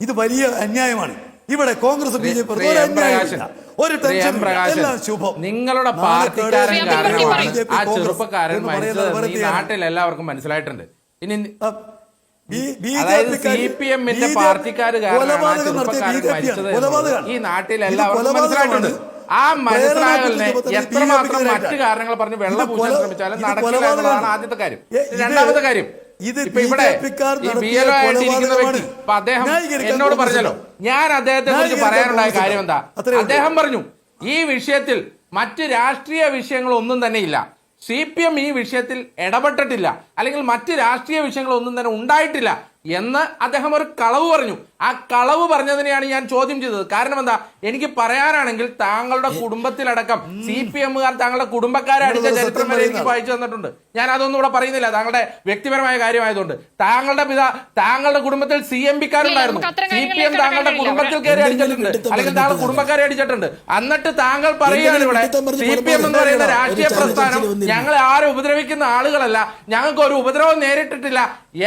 ഇത് വലിയ അന്യായമാണ്. ഇവിടെ കോൺഗ്രസ് ബി ജെ പി ഒരു അന്യായമില്ല ഒരു ടെൻഷൻ എല്ലാം ശുഭം. നിങ്ങളുടെ പാർട്ടിക്കാരൻ കാരണമാണ് ആ കോൺഗ്രസ് ചെറുപ്പക്കാരൻ മരിച്ചത് ഈ നാട്ടിൽ എല്ലാവർക്കും മനസ്സിലായിട്ടുണ്ട്. ഇനി ഈ നാട്ടിൽ എല്ലാവർക്കും. മനസ്സിലായിട്ടുണ്ട്. ആ പ്രേരണ മനസ്സിലാകലിനെ കുത്തിവെപ്പ് എത്രമാത്രം ബി ജെ മറ്റു പിക്കെതിരായിട്ടാണ്. കാരണങ്ങൾ പറഞ്ഞ് വെള്ളം പൂശാൻ ശ്രമിച്ചാലും നടക്കില്ല എന്നുള്ളതാണ് ആദ്യത്തെ കാര്യം. രണ്ടാമത്തെ കാര്യം. ഇത് ഇവിടെ. അദ്ദേഹം എന്നോട് പറഞ്ഞല്ലോ ഞാൻ അദ്ദേഹത്തെ കുറിച്ച് പറയാനുണ്ടായ കാര്യം എന്താ. അദ്ദേഹം പറഞ്ഞു ഈ വിഷയത്തിൽ മറ്റ് രാഷ്ട്രീയ വിഷയങ്ങൾ ഒന്നും തന്നെ ഇല്ല. സി പി എം ഈ വിഷയത്തിൽ ഇടപെട്ടിട്ടില്ല. അല്ലെങ്കിൽ മറ്റ് രാഷ്ട്രീയ വിഷയങ്ങൾ ഒന്നും തന്നെ ഉണ്ടായിട്ടില്ല എന്ന് അദ്ദേഹം ഒരു കളവ് പറഞ്ഞു. ആ കളവ് പറഞ്ഞതിനെയാണ് ഞാൻ ചോദ്യം ചെയ്തത്. കാരണം എന്താ? എനിക്ക് പറയാനാണെങ്കിൽ താങ്കളുടെ കുടുംബത്തിലടക്കം സി പി എമ്മുകാർ താങ്കളുടെ കുടുംബക്കാരെ അടിച്ച ചരിത്രം വരെ എനിക്ക് വായിച്ചു തന്നിട്ടുണ്ട്. ഞാൻ അതൊന്നും ഇവിടെ പറയുന്നില്ല. താങ്കളുടെ വ്യക്തിപരമായ കാര്യമായതുകൊണ്ട്. താങ്കളുടെ പിതാ താങ്കളുടെ കുടുംബത്തിൽ സി എം പിക്കാരുണ്ടായിരുന്നു സി പി എം താങ്കളുടെ കുടുംബത്തിൽ. കയറി അടിച്ചിട്ടുണ്ട്. അല്ലെങ്കിൽ താങ്കൾ കുടുംബക്കാരെ അടിച്ചിട്ടുണ്ട്. എന്നിട്ട് താങ്കൾ പറയുകയാണ് ഇവിടെ സി പി എം എന്ന് പറയുന്ന രാഷ്ട്രീയ പ്രസ്ഥാനം ഞങ്ങളെ ആരും ഉപദ്രവിക്കുന്ന ആളുകളല്ല. ഞങ്ങൾക്ക് ഒരു ഉപദ്രവം നേരിട്ടിട്ടില്ല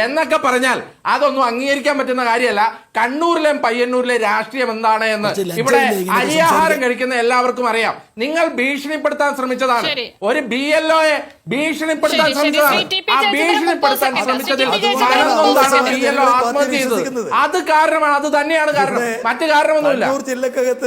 എന്നൊക്കെ പറഞ്ഞാൽ അതൊന്നും അംഗീകരിക്കാൻ പറ്റുന്ന കാര്യമല്ല. കണ്ണൂരിലെയും പയ്യന്നൂരിലെ രാഷ്ട്രീയം എന്താണ് എന്ന് ഇവിടെ അരിയാഹാരം കഴിക്കുന്ന എല്ലാവർക്കും അറിയാം. നിങ്ങൾ ഭീഷണിപ്പെടുത്താൻ ശ്രമിച്ചതാണ്. ഒരു ബി എൽ ഒയെ ഭീഷണിപ്പെടുത്താൻ ഭീഷണിപ്പെടുത്താൻ ശ്രമിച്ചതിൽ അത് കാരണമാണ് അത് തന്നെയാണ് കാരണം. മറ്റു കാരണമൊന്നുമില്ല. ജില്ലക്കകത്ത്